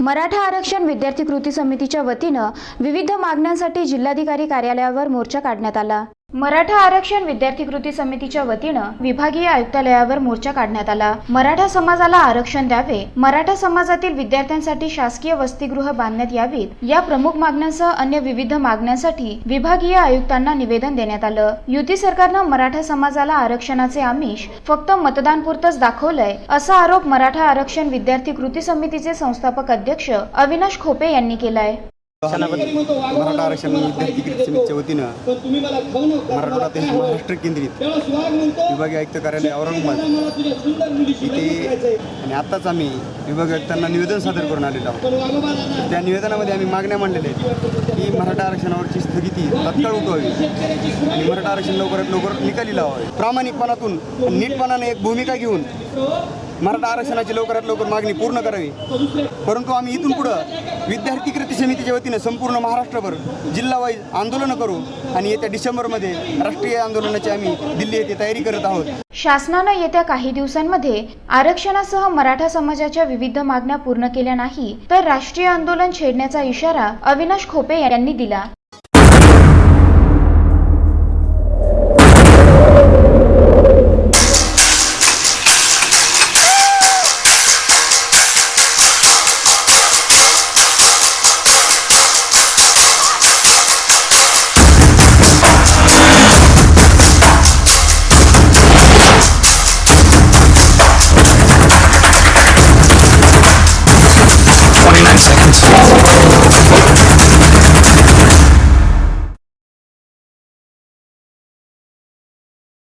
मराठा आरक्षण विद्यार्थी कृती समितीच्या वतीनं विविध मागण्यांसाठी जिल्हाधिकारी कार्यालयावर मोर्चा काढण्यात आला. मराठा आरक्षण विद्यार्थी कृती समितीच्या वतीनं विभागीय आयुक्तालयावर मोर्चा काढण्यात आला. मराठा समाजाला आरक्षण द्यावे मराठा समाजातील विद्यार्थ्यांसाठी शासकीय वसतिगृह बांधण्यात यावीत या प्रमुख मागण्यांसह अन्य विविध मागण्यांसाठी विभागीय आयुक्तांना निवेदन देण्यात आलं. युती सरकारनं मराठा समाजाला आरक्षणाचे आमिष फक्त मतदानपुरतच दाखवलंय असा आरोप मराठा आरक्षण विद्यार्थी कृती समितीचे संस्थापक अध्यक्ष अविनाश खोपे यांनी केलाय. मराठा आरक्षण विद्यार्थी कृती समितीच्या वतीनं. मराठवाडा ते महाराष्ट्र केंद्रित. विभागीय आयुक्त कार्यालय औरंगाबाद. इथे आणि आत्ताच आम्ही विभागीय आयुक्तांना निवेदन सादर करून आलेलो आहोत. त्या निवेदनामध्ये आम्ही मागण्या मांडलेल्या आहेत की मराठा आरक्षणावरची स्थगिती तत्काळ उठवावी. आणि मराठा आरक्षण लवकरात लवकर निकाली लावावे. प्रामाणिकपणातून नीटपणाने एक भूमिका घेऊन मराठा आरक्षणाची लवकरात लवकर मागणी पूर्ण करावी. परंतु आम्ही इथून पुढं विद्यार्थी कृती समितीच्या वतीनं संपूर्ण महाराष्ट्रभर जिल्हावाईज आंदोलनं करू आणि येत्या डिसेंबरमध्ये राष्ट्रीय आंदोलनाची आम्ही दिल्ली येथे तयारी करत आहोत. शासनानं येत्या काही दिवसांमध्ये आरक्षणासह मराठा समाजाच्या विविध मागण्या पूर्ण केल्या नाही तर राष्ट्रीय आंदोलन छेडण्याचा इशारा अविनाश खोपे यांनी दिला.